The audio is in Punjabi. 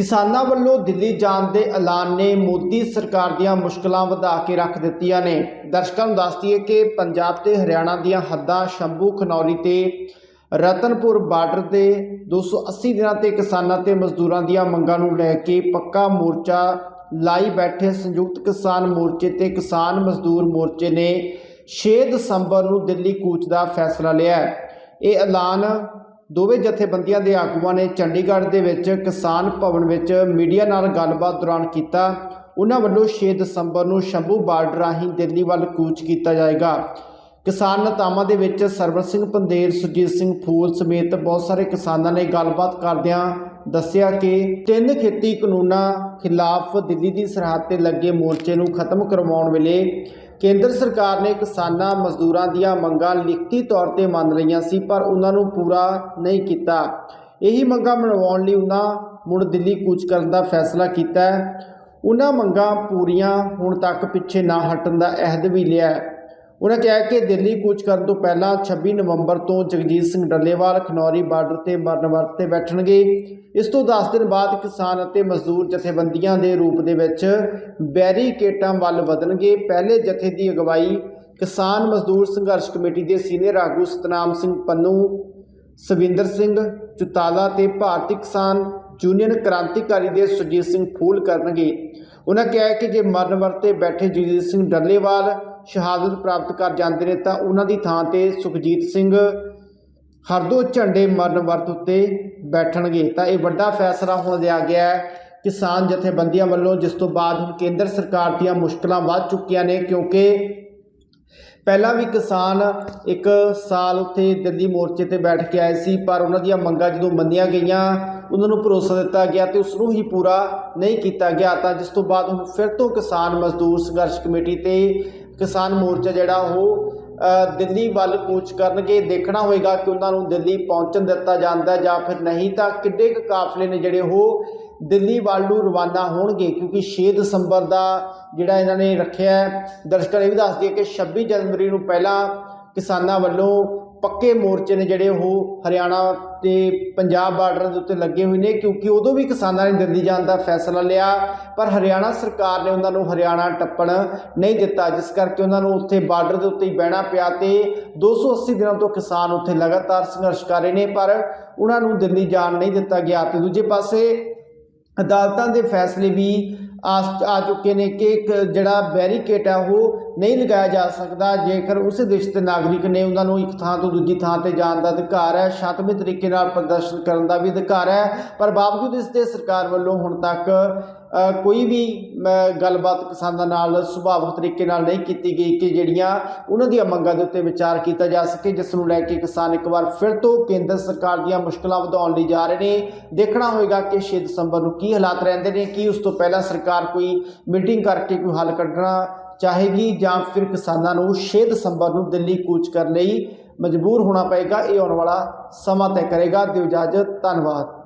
ਕਿਸਾਨਾਂ ਵੱਲੋਂ ਦਿੱਲੀ ਜਾਣ ਦੇ ਐਲਾਨ ਨੇ ਮੋਦੀ ਸਰਕਾਰ ਦੀਆਂ ਮੁਸ਼ਕਲਾਂ ਵਧਾ ਕੇ ਰੱਖ ਦਿੱਤੀਆਂ ਨੇ। ਦਰਸ਼ਕਾਂ ਨੂੰ ਦੱਸ ਦਈਏ ਕਿ ਪੰਜਾਬ ਤੇ ਹਰਿਆਣਾ ਦੀਆਂ ਹੱਦਾਂ ਸ਼ੰਭੂ, ਖਨੌਰੀ ਤੇ ਰਤਨਪੁਰ ਬਾਰਡਰ ਦੇ 280 ਦਿਨਾਂ ਤੇ ਕਿਸਾਨਾਂ ਤੇ ਮਜ਼ਦੂਰਾਂ ਦੀਆਂ ਮੰਗਾਂ ਨੂੰ ਲੈ ਕੇ ਪੱਕਾ ਮੋਰਚਾ ਲਾਈ ਬੈਠੇ ਸੰਯੁਕਤ ਕਿਸਾਨ ਮੋਰਚੇ ਤੇ ਕਿਸਾਨ ਮਜ਼ਦੂਰ ਮੋਰਚੇ ਨੇ 6 ਦਸੰਬਰ ਨੂੰ ਦਿੱਲੀ ਕੂਚ ਦਾ ਫੈਸਲਾ ਲਿਆ ਹੈ। ਇਹ ਐਲਾਨ ਦੋਵੇਂ ਜਥੇਬੰਦੀਆਂ ਦੇ ਆਗੂਆਂ ਨੇ ਚੰਡੀਗੜ੍ਹ ਦੇ ਵਿੱਚ ਕਿਸਾਨ ਭਵਨ ਵਿੱਚ ਮੀਡੀਆ ਨਾਲ ਗੱਲਬਾਤ ਦੌਰਾਨ ਕੀਤਾ। ਉਹਨਾਂ ਵੱਲੋਂ 6 ਦਸੰਬਰ ਨੂੰ ਸ਼ੰਭੂ ਬਾਰਡਰ ਰਾਹੀਂ ਦਿੱਲੀ ਵੱਲ ਕੂਚ ਕੀਤਾ ਜਾਏਗਾ। ਕਿਸਾਨ ਨੇਤਾਵਾਂ ਦੇ ਵਿੱਚ ਸਰਵਰ ਸਿੰਘ ਪੰਦੇਰ, ਸੁਰਜੀਤ ਸਿੰਘ ਫੂਲ ਸਮੇਤ ਬਹੁਤ ਸਾਰੇ ਕਿਸਾਨਾਂ ਨੇ ਗੱਲਬਾਤ ਕਰਦਿਆਂ ਦੱਸਿਆ ਕਿ ਤਿੰਨ ਖੇਤੀ ਕਾਨੂੰਨਾਂ ਖਿਲਾਫ ਦਿੱਲੀ ਦੀ ਸਰਹੱਦ ਤੇ ਲੱਗੇ ਮੋਰਚੇ ਨੂੰ ਖਤਮ ਕਰਵਾਉਣ ਵੇਲੇ ਕੇਂਦਰ ਸਰਕਾਰ ਨੇ ਕਿਸਾਨਾਂ ਮਜ਼ਦੂਰਾਂ ਦੀਆਂ ਮੰਗਾਂ ਲਿਖਤੀ ਤੌਰ ਤੇ ਮੰਨ ਲਈਆਂ ਸੀ, ਪਰ ਉਹਨਾਂ ਨੂੰ ਪੂਰਾ ਨਹੀਂ ਕੀਤਾ। ਇਹੀ ਮੰਗਾਂ ਮਨਵਾਉਣ ਲਈ ਉਹਨਾਂ ਮੁੜ ਦਿੱਲੀ ਕੂਚ ਕਰਨ ਦਾ ਫੈਸਲਾ ਕੀਤਾ ਹੈ। ਉਹਨਾਂ ਮੰਗਾਂ ਪੂਰੀਆਂ ਹੁਣ ਤੱਕ ਪਿੱਛੇ ਨਾ ਹਟਣ ਦਾ ਅਹਿਦ ਵੀ ਲਿਆ ਹੈ। ਉਹਨਾਂ ਕਿਹਾ ਕਿ ਦਿੱਲੀ ਕੂਚ ਕਰਨ ਤੋਂ ਪਹਿਲਾਂ 26 ਨਵੰਬਰ ਤੋਂ ਜਗਜੀਤ ਸਿੰਘ ਡੱਲੇਵਾਲ ਖਨੌਰੀ ਬਾਰਡਰ ਤੇ ਮਰਨ ਤੇ ਬੈਠਣਗੇ। ਇਸ ਤੋਂ 10 ਦਿਨ ਬਾਅਦ ਕਿਸਾਨ ਅਤੇ ਮਜ਼ਦੂਰ ਜਥੇਬੰਦੀਆਂ ਦੇ ਰੂਪ ਦੇ ਵਿੱਚ ਬੈਰੀਕੇਟਾਂ ਵੱਲ ਵਧਣਗੇ। ਪਹਿਲੇ ਜਥੇ ਦੀ ਅਗਵਾਈ ਕਿਸਾਨ ਮਜ਼ਦੂਰ ਸੰਘਰਸ਼ ਕਮੇਟੀ ਦੇ ਸੀਨੀਅਰ ਆਗੂ ਸਤਨਾਮ ਸਿੰਘ ਪੰਨੂ, ਸਵਿੰਦਰ ਸਿੰਘ ਚੁਤਾਲਾ ਤੇ ਭਾਰਤੀ ਕਿਸਾਨ ਯੂਨੀਅਨ ਕ੍ਰਾਂਤੀਕਾਰੀ ਦੇ ਸੁਰਜੀਤ ਸਿੰਘ ਫੂਲ ਕਰਨਗੇ। ਉਹਨਾਂ ਕਿਹਾ ਕਿ ਜੇ ਮਰਨ ਵਰਤੇ ਬੈਠੇ ਜਗਜੀਤ ਸਿੰਘ ਡੱਲੇਵਾਲ ਸ਼ਹਾਦਤ ਪ੍ਰਾਪਤ ਕਰ ਜਾਂਦੇ ਨੇ ਤਾਂ ਉਹਨਾਂ ਦੀ ਥਾਂ ਤੇ ਸੁਖਜੀਤ ਸਿੰਘ ਹਰਦੋ ਝੰਡੇ ਮਰਨ ਵਰਤ ਉੱਤੇ ਬੈਠਣਗੇ। ਤਾਂ ਇਹ ਵੱਡਾ ਫੈਸਲਾ ਹੁਣ ਲਿਆ ਗਿਆ ਹੈ। ਕਿਸਾਨ ਜਥੇਬੰਦੀਆਂ ਵੱਲੋਂ ਜਿਸ ਤੋਂ ਬਾਅਦ ਹੁਣ ਕੇਂਦਰ ਸਰਕਾਰ ਦੀਆਂ ਮੁਸ਼ਕਲਾਂ ਵੱਧ ਚੁੱਕੀਆਂ ਨੇ ਕਿਉਂਕਿ ਪਹਿਲਾਂ ਵੀ ਕਿਸਾਨ ਇੱਕ ਸਾਲ ਉੱਥੇ ਦਿੱਲੀ ਮੋਰਚੇ ਤੇ ਬੈਠ ਕੇ ਆਏ ਸੀ, ਪਰ ਉਹਨਾਂ ਦੀਆਂ ਮੰਗਾਂ ਜਦੋਂ ਮੰਨੀਆਂ ਗਈਆਂ, ਉਹਨਾਂ ਨੂੰ ਭਰੋਸਾ ਦਿੱਤਾ ਗਿਆ ਤੇ ਉਸ ਨੂੰ ਹੀ ਪੂਰਾ ਨਹੀਂ ਕੀਤਾ ਗਿਆ। ਤਾਂ ਜਿਸ ਤੋਂ ਬਾਅਦ ਹੁਣ ਫਿਰ ਤੋਂ ਕਿਸਾਨ ਮਜ਼ਦੂਰ ਸੰਘਰਸ਼ ਕਮੇਟੀ ਤੇ ਕਿਸਾਨ ਮੋਰਚਾ ਜਿਹੜਾ ਉਹ ਦਿੱਲੀ ਵੱਲ ਕੂਚ ਕਰਨਗੇ, ਦੇਖਣਾ ਹੋਏਗਾ ਕਿ ਉਹਨਾਂ ਨੂੰ ਦਿੱਲੀ ਪਹੁੰਚਣ ਦਿੱਤਾ ਜਾਂਦਾ ਜਾਂ ਫਿਰ ਨਹੀਂ ਤਾਂ ਕਿੱਡੇ ਕੁ ਕਾਫਲੇ ਨੇ ਜਿਹੜੇ ਉਹ ਦਿੱਲੀ ਵੱਲ ਨੂੰ ਰਵਾਨਾ ਹੋਣਗੇ, ਕਿਉਂਕਿ 6 ਦਸੰਬਰ ਦਾ ਜਿਹੜਾ ਇਹਨਾਂ ਨੇ ਰੱਖਿਆ ਹੈ, ਦਰਸ਼ਕਾਂ ਇਹ ਵੀ ਦੱਸ ਦਈਏ ਕਿ 26 ਜਨਵਰੀ ਨੂੰ ਪਹਿਲਾਂ ਕਿਸਾਨਾਂ ਵੱਲੋਂ ਪੱਕੇ ਮੋਰਚੇ ਨੇ ਜਿਹੜੇ ਉਹ ਹਰਿਆਣਾ ਤੇ ਪੰਜਾਬ ਬਾਰਡਰ ਦੇ ਉੱਤੇ ਲੱਗੇ ਹੋਏ ਨੇ, ਕਿਉਂਕਿ ਉਦੋਂ ਵੀ ਕਿਸਾਨਾਂ ਨੇ ਦਿੱਲੀ ਜਾਣ ਦਾ ਫੈਸਲਾ ਲਿਆ, ਪਰ ਹਰਿਆਣਾ ਸਰਕਾਰ ਨੇ ਉਹਨਾਂ ਨੂੰ ਹਰਿਆਣਾ ਟੱਪਣ ਨਹੀਂ ਦਿੱਤਾ, ਜਿਸ ਕਰਕੇ ਉਹਨਾਂ ਨੂੰ ਉੱਥੇ ਬਾਰਡਰ ਦੇ ਉੱਤੇ ਹੀ ਬਹਿਣਾ ਪਿਆ ਤੇ 280 ਦਿਨਾਂ ਤੋਂ ਕਿਸਾਨ ਉੱਥੇ ਲਗਾਤਾਰ ਸੰਘਰਸ਼ ਕਰ ਰਹੇ ਨੇ, ਪਰ ਉਹਨਾਂ ਨੂੰ ਦਿੱਲੀ ਜਾਣ ਨਹੀਂ ਦਿੱਤਾ ਗਿਆ। ਤੇ ਦੂਜੇ ਪਾਸੇ ਅਦਾਲਤਾਂ ਦੇ ਫੈਸਲੇ ਵੀ ਆ ਆ ਚੁੱਕੇ ਨੇ ਕਿ ਇੱਕ ਜਿਹੜਾ ਬੈਰੀਕੇਟ ਹੈ ਉਹ ਨਹੀਂ ਲਗਾਇਆ ਜਾ ਸਕਦਾ। ਜੇਕਰ ਉਸ ਦੇਸ਼ ਦੇ ਨਾਗਰਿਕ ਨੇ ਉਹਨਾਂ ਨੂੰ ਇੱਕ ਥਾਂ ਤੋਂ ਦੂਜੀ ਥਾਂ ਤੇ ਜਾਣ ਦਾ ਅਧਿਕਾਰ ਹੈ, ਸ਼ਾਂਤਮਈ ਤਰੀਕੇ ਨਾਲ ਪ੍ਰਦਰਸ਼ਨ ਕਰਨ ਦਾ ਵੀ ਅਧਿਕਾਰ ਹੈ, ਪਰ ਬਾਵਜੂਦ ਇਸ 'ਤੇ ਸਰਕਾਰ ਵੱਲੋਂ ਹੁਣ ਤੱਕ ਕੋਈ ਵੀ ਗੱਲਬਾਤ ਕਿਸਾਨਾਂ ਨਾਲ, ਸੁਭਾਵਿਕ ਤਰੀਕੇ ਨਾਲ ਨਹੀਂ ਕੀਤੀ ਗਈ ਕਿ ਜਿਹੜੀਆਂ ਉਹਨਾਂ ਦੀਆਂ ਮੰਗਾਂ ਦੇ ਉੱਤੇ ਵਿਚਾਰ ਕੀਤਾ ਜਾ ਸਕੇ, ਜਿਸ ਨੂੰ ਲੈ ਕੇ ਕਿਸਾਨ ਇੱਕ ਵਾਰ ਫਿਰ ਤੋਂ ਕੇਂਦਰ ਸਰਕਾਰ ਦੀਆਂ ਮੁਸ਼ਕਲਾਂ ਵਧਾਉਣ ਲਈ ਜਾ ਰਹੇ ਨੇ। ਦੇਖਣਾ ਹੋਏਗਾ ਕਿ 6 ਦਸੰਬਰ ਨੂੰ ਕੀ ਹਾਲਾਤ ਰਹਿੰਦੇ ਨੇ, ਕੀ ਉਸ ਤੋਂ ਪਹਿਲਾਂ ਸਰਕਾਰ ਕੋਈ ਮੀਟਿੰਗ ਕਰਕੇ ਕੋਈ ਹੱਲ ਕੱਢਣਾ ਚਾਹੇਗੀ, ਜਾਂ ਫਿਰ ਕਿਸਾਨਾਂ ਨੂੰ 6 ਦਸੰਬਰ ਨੂੰ ਦਿੱਲੀ ਕੂਚ ਕਰਨ ਲਈ ਮਜਬੂਰ ਹੋਣਾ ਪਏਗਾ। ਇਹ ਆਉਣ ਵਾਲਾ ਸਮਾਂ ਤੈਅ ਕਰੇਗਾ। ਦਿਓ ਇਜਾਜ਼ਤ, ਧੰਨਵਾਦ।